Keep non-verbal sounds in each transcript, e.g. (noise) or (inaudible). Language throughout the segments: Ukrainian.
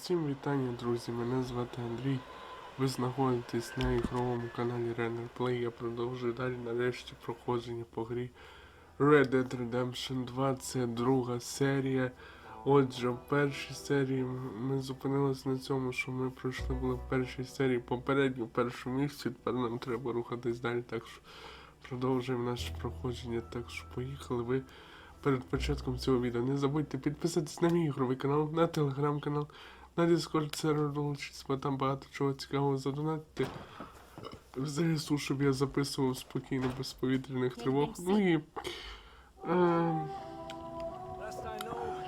Усім вітання, друзі! Мене звати Андрій. Ви знаходитесь на ігровому каналі Renner Play. Я продовжую далі нарешті проходження по грі Red Dead Redemption 2. Це друга серія. Отже, в першій серії ми зупинилися на цьому, що ми пройшли були в першій серії попередньо в першому місці. Тепер нам треба рухатись далі, так що продовжуємо наше проходження. Так що поїхали ви перед початком цього відео. Не забудьте підписатись на мій ігровий канал, на телеграм-канал, на Discord сервер долучитись, бо там багато чого цікавого задонатити. ЗСУ, щоб я записував спокійно без повітряних тривог. Ну і е,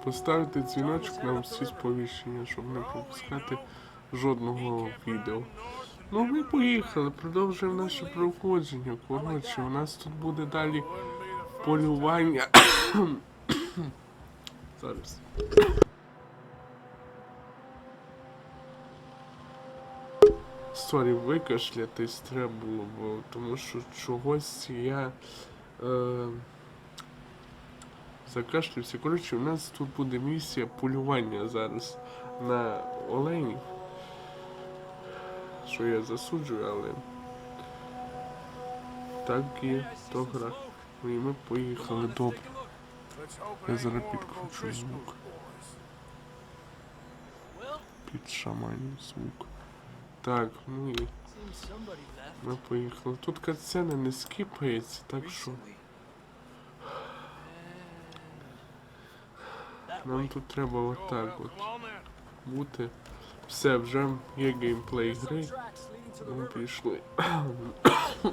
поставити дзвіночок на всі сповіщення, щоб не пропускати жодного відео. Ну, ми поїхали, продовжуємо наше проходження. Коротше, у нас тут буде далі полювання. (coughs) Зараз. Сорі, викашлятись треба було, бо тому що чогось я е, закашлявся. Коротше, у нас тут буде місія полювання зараз на оленів. Що я засуджую, але так і то гра. Ну і ми поїхали добре. Я зараз підкручу звук. Під шаманів звук. Так, ну і ми поїхали. Тут катсцена не скіпається, так що нам тут треба отак от бути. Все, вже є геймплей гри. Ми пішли. (coughs)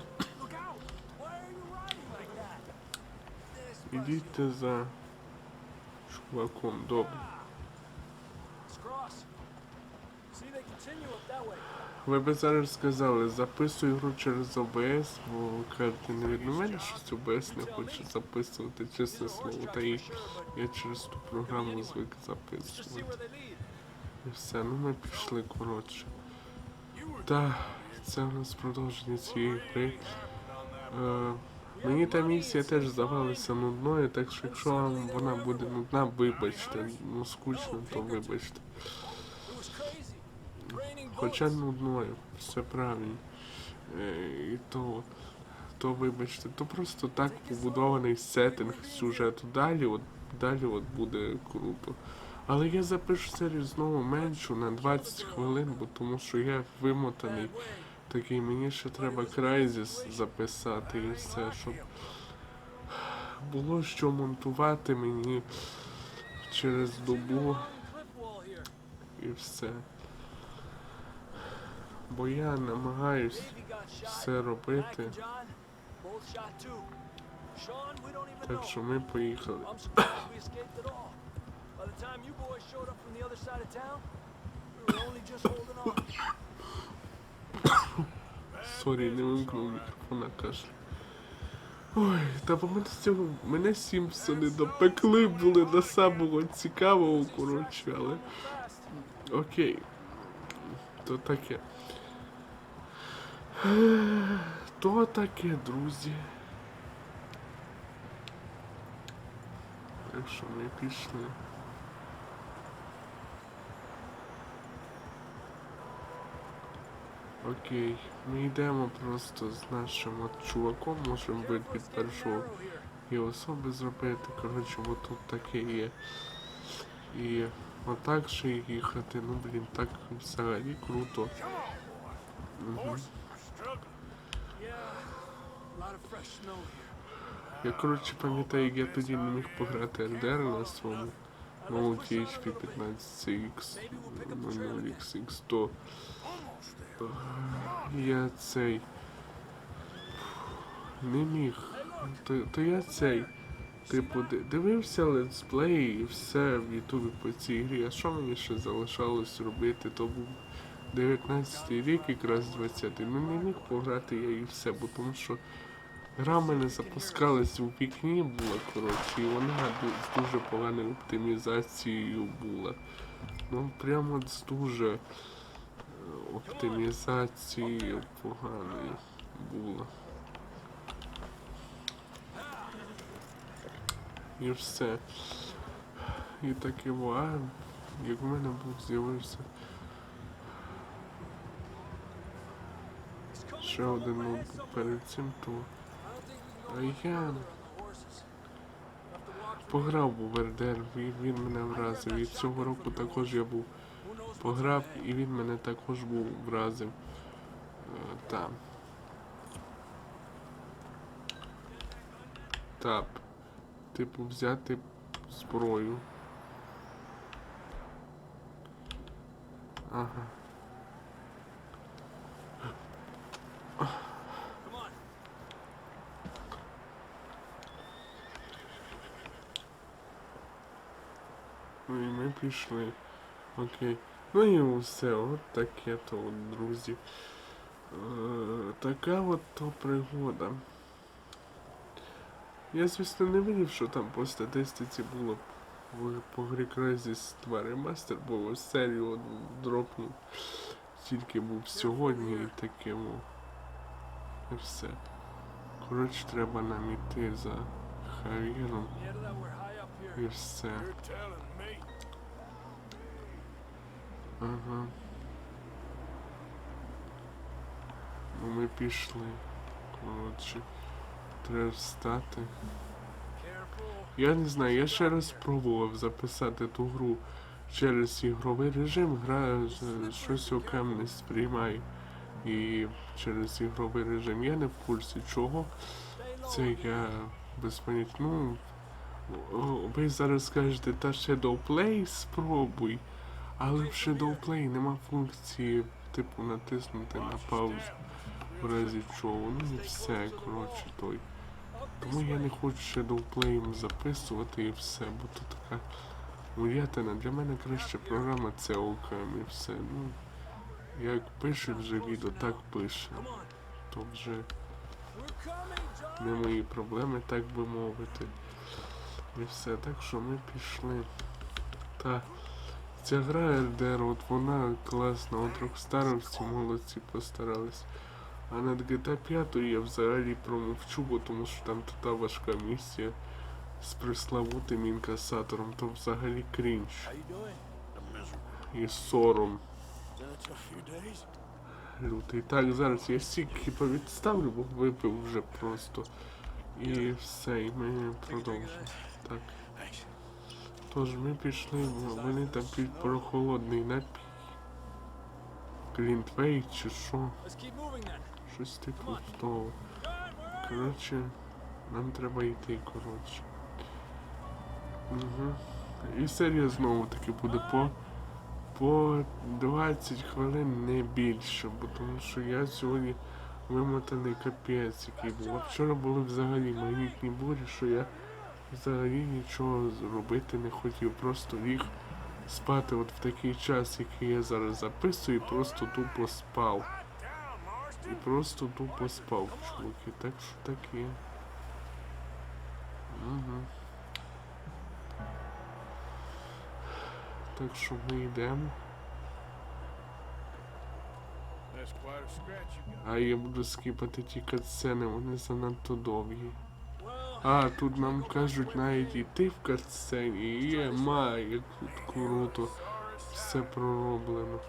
Ідіть за чуваком, добре. Ви би зараз сказали, записуй гру через ОБС, бо кажете, не від мене щось ОБС не хоче записувати, чесне слово. Та і я через ту програму звик записувати. І все, ну ми пішли коротше. Та це у нас продовження цієї гри. Е, мені та місія теж здавалася нудною, так що якщо вам вона буде нудна, вибачте. Ну скучно, то вибачте. Хоча нудною, все правильно. Е, і то, то вибачте, то просто так побудований сеттинг сюжету. Далі, от, далі от буде круто. Але я запишу серію знову меншу на 20 хвилин, бо тому що я вимотаний. Такий мені ще треба Crysis записати і все, щоб було що монтувати мені через добу і все. Бо я намагаюсь все робити, так що ми поїхали. Сорі, не вимкнув мікрофон на кашлю. Ой, та по мене з цього мене Сімпсони допекли були до самого цікавого, коротше, але. Окей. То таке. То таке, друзі. Так що ми пішли. Окей, ми йдемо просто з нашим от чуваком, можемо від першого і особи зробити. Коротше, бо тут таке є. І отак ще їхати, ну блін, так взагалі круто. Угу. Я коротше пам'ятаю, як я тоді не міг пограти РДР на своєму новому THP 15CX 00XX, то я цей не міг. То, то я цей. Типу, дивився летсплей і все в Ютубі по цій грі. А що мені ще залишалось робити? То був 19 рік, якраз 20 Ну не міг пограти я і все, бо тому що Гра в мене запускалась у вікні була, коротше, і вона з дуже поганою оптимізацією була. Ну прямо з дуже е, оптимізацією поганою була. І все. І таке, а як в мене був з'явився ще один overhead перед цим, то А я- пограв у РДР, він, він мене вразив. І цього року також я був пограв, і він мене також був вразив. Е, Там. Так. Типу взяти зброю. Ага. Come on. Ну і ми пішли. Окей. Ну і все, от таке то, друзі. Е, така от то пригода. Я, звісно, не вірив, що там по статистиці було по грі Crysis 2 ремастер, бо серію дропнув. Тільки був сьогодні і таке. І все. Коротше, треба нам іти за Хавіром і все. Ага. Ну ми пішли. Коротше. Треба встати. Я не знаю, я ще раз пробував записати ту гру через ігровий режим. Гра з- щось окремо не сприймає. І через ігровий режим я не в курсі чого. Це я без поняття. Ну, ви зараз скажете, та Shadow Play спробуй. Але в Shadow Play нема функції, типу, натиснути на паузу в разі чого. Ну і все, коротше, той. Тому я не хочу Shadow Play записувати і все, бо то така мурятина. Для мене краще програма це окремо і все. Ну, як пише вже відео, так пише. То вже не мої проблеми, так би мовити. І все, так що ми пішли. Та ця гра RDR, от вона класна, от Rockstar всі молодці постарались. А над GTA 5 я взагалі промовчу, бо тому що там така важка місія з приславутим інкасатором, то взагалі крінж і сором Лютий. Так, зараз я сік хіба відставлю, бо випив вже просто. І все, і ми продовжимо. Так. Тож ми пішли, вони там п'ють прохолодний напій. Глінтвей чи що? Щось типу того. Коротше, нам треба йти, коротше. Угу. І серія знову таки буде по, по 20 хвилин, не більше, бо тому що я сьогодні вимотаний капець, який був. А вчора були взагалі магнітні бурі, що я взагалі нічого зробити не хотів. Просто ліг спати от в такий час, який я зараз записую, і просто тупо спав. І просто тупо спав, чуваки. Так що так є. Угу. Так що ми йдемо. А я буду скіпати ті катсцени, вони занадто довгі. А, тут нам кажуть навіть іти в катсцені. Є, має, як тут круто. Все пророблено.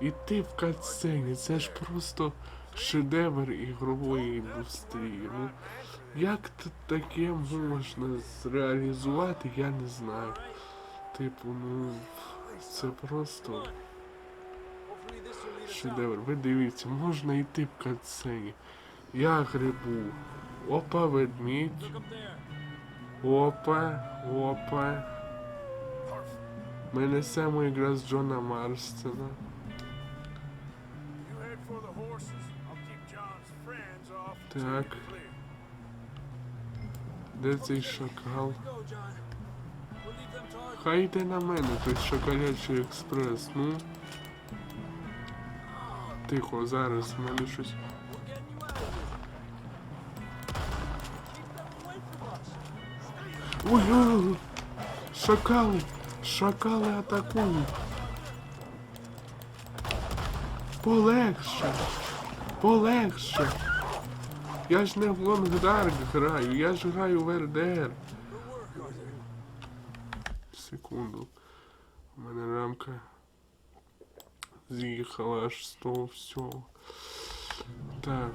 Іти в катсцені, це ж просто шедевр ігрової індустрії. Ну, як т- таке можна зреалізувати, я не знаю. Типу, ну, це просто шедевр. Ви дивіться, можна йти в катсцені. Я грибу. Опа, ведмідь. Опа, опа. Джона horses. I'll keep John's friends off. Так. Де цей шакал? Хай йде на мене, той шоколячий експрес, ну. Тихо, зараз в мене щось. We're getting you out of here. Keep them away from us. Ой, ой, ой. Шакали! Шакали атакують! Полегше! Полегше! Я ж не в Лонгдарк граю, я ж граю в РДР. Секунду. У мене рамка з'їхала аж з того всього. Так,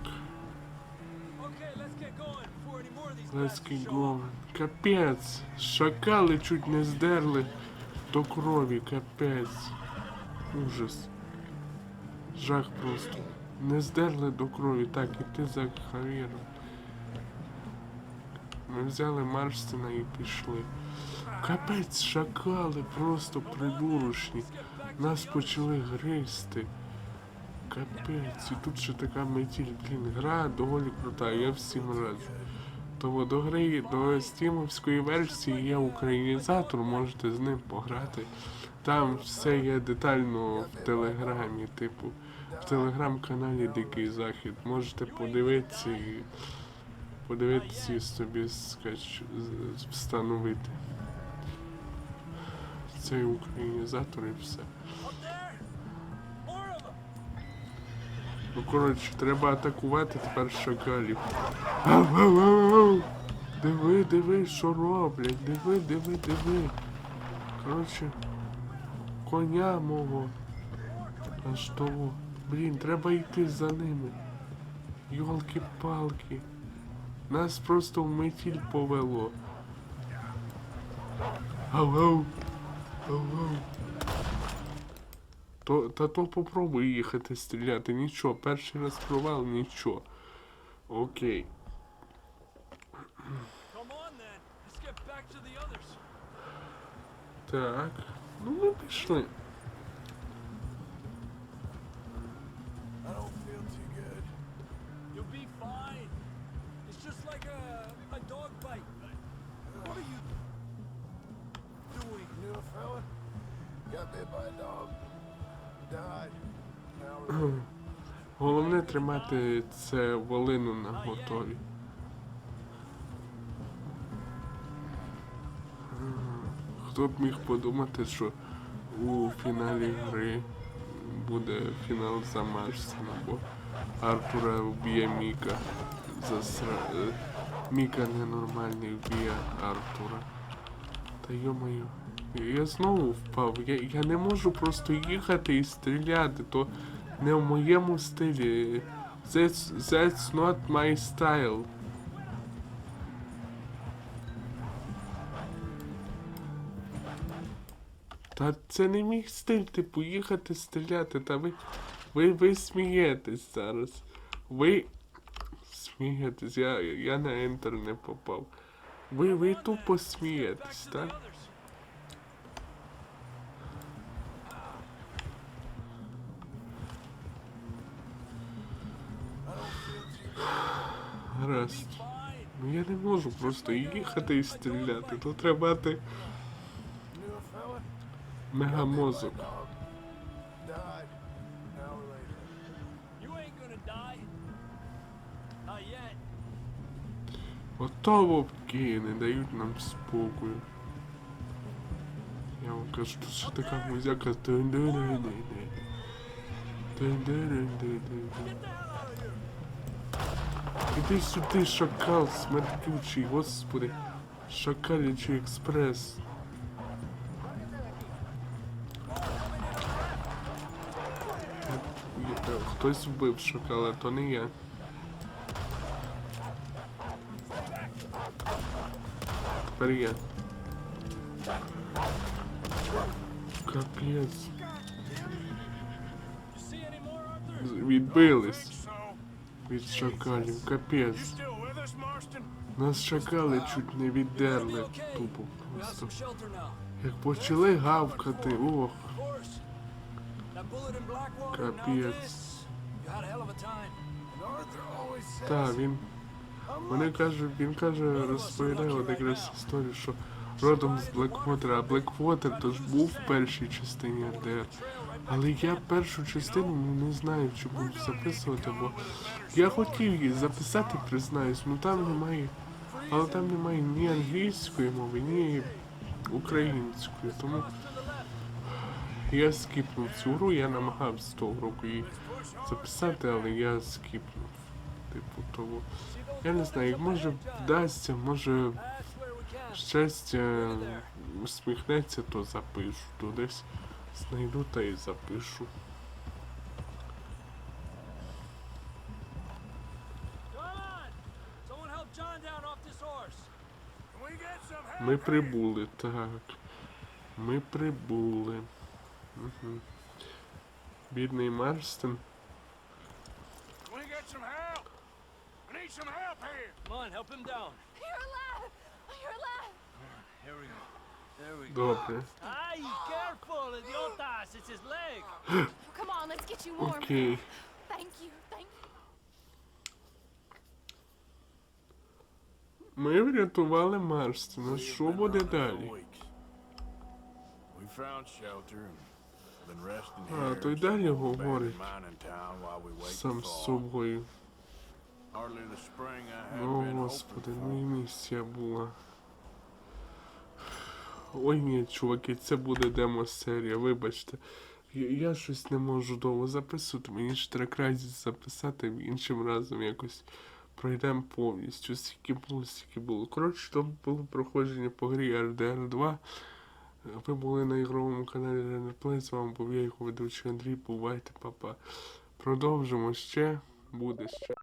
let's get going. Капець! Шакали чуть не здерли до крові, капець. Ужас. Жах просто. Не здерли до крові. Так, іти за Хавіром. Ми взяли Марстина і пішли. Капець, шакали, просто придурочні. Нас почали гризти. Капець, і тут ще така метіль, блін, гра доволі крута, я всім раджу. Тому до гри, до стімовської версії є українізатор, можете з ним пограти. Там все є детально в телеграмі, типу, в телеграм-каналі Дикий Захід. Можете подивитися і подивитися собі скач, встановити. Цей українізатор і все. Ну коротше, треба атакувати тепер шакалів. Диви, диви, що роблять, диви, диви, диви. Коротше, коня мого. Аж того. Блін, треба йти за ними. Йолки-палки. Нас просто в метіль повело. Ау. То, та то попробуй їхати стріляти. Нічого, перший раз провал, нічого. Окей. Так. Ну ми пішли. Тримати це волину на готові. Хто б міг подумати, що у фіналі гри буде фінал за бо Артура вб'є Міка. Засра... е, Міка ненормальний вб'є Артура. Та йо-моє. Я знову впав. Я, я не можу просто їхати і стріляти, то не в моєму стилі. That's, that's not my style. Та це не мій стиль, типу, їхати стріляти, та ви. Ви, ви смієтесь зараз. Ви смієтесь, я, я на ентер не попав. Ви, ви тупо смієтесь, так? Гаразд. Ну я не можу просто їхати і стріляти. Тут треба мати мегамозок. Ото вовки не дають нам спокою. Я вам кажу, тут ще така музяка. Тун-ду-ду-ду-ду. Тун-ду-ду-ду-ду-ду. Іди сюди, шакал смердючий, господи. Шакалячий експрес. Хтось вбив шакала, то не я. Тепер я. Капець. Відбились від шакалів. Капець. Нас шакали чуть не віддерли. Тупо просто. Як почали гавкати, ох. Капець. this. You had a hell of a time. And Arthur always says, Та, він. Вони каже, він каже, розповідає от якраз історію, що родом з Блеквотера, а Блеквотер то ж був в першій частині РДР. Але я першу частину ну, не знаю, чи буду записувати, бо я хотів її записати, признаюсь, ну там немає. Але там немає ні англійської мови, ні української. Тому я скіпнув цю гру, я намагався того року її записати, але я скіпнув. Типу, того. Я не знаю, може вдасться, може щастя усміхнеться, то запишу. То десь знайду та й запишу. Ми прибули, так. Ми прибули. Угу. Бідний Марстон. Come on, help him down. You're alive! You're alive! Here we go. Добре. Окей. Thank you, thank you. Ми врятували Марстона. Що буде далі? weeks. We found shelter and been resting А, here. то й in далі говорить. abandoned mining town while we wait Сам з собою. Hardly the spring I had О, господи, ну і місія була. Ой ні, чуваки, це буде демо-серія, вибачте. Я, я щось не можу довго записувати, мені ж краще записати іншим разом якось пройдемо повністю. Скільки було, стільки було. Коротше, то було проходження по грі RDR 2. Ви були на ігровому каналі Renner Play, з вами був я, його ведучий Андрій. Бувайте, папа. Продовжимо ще, буде ще.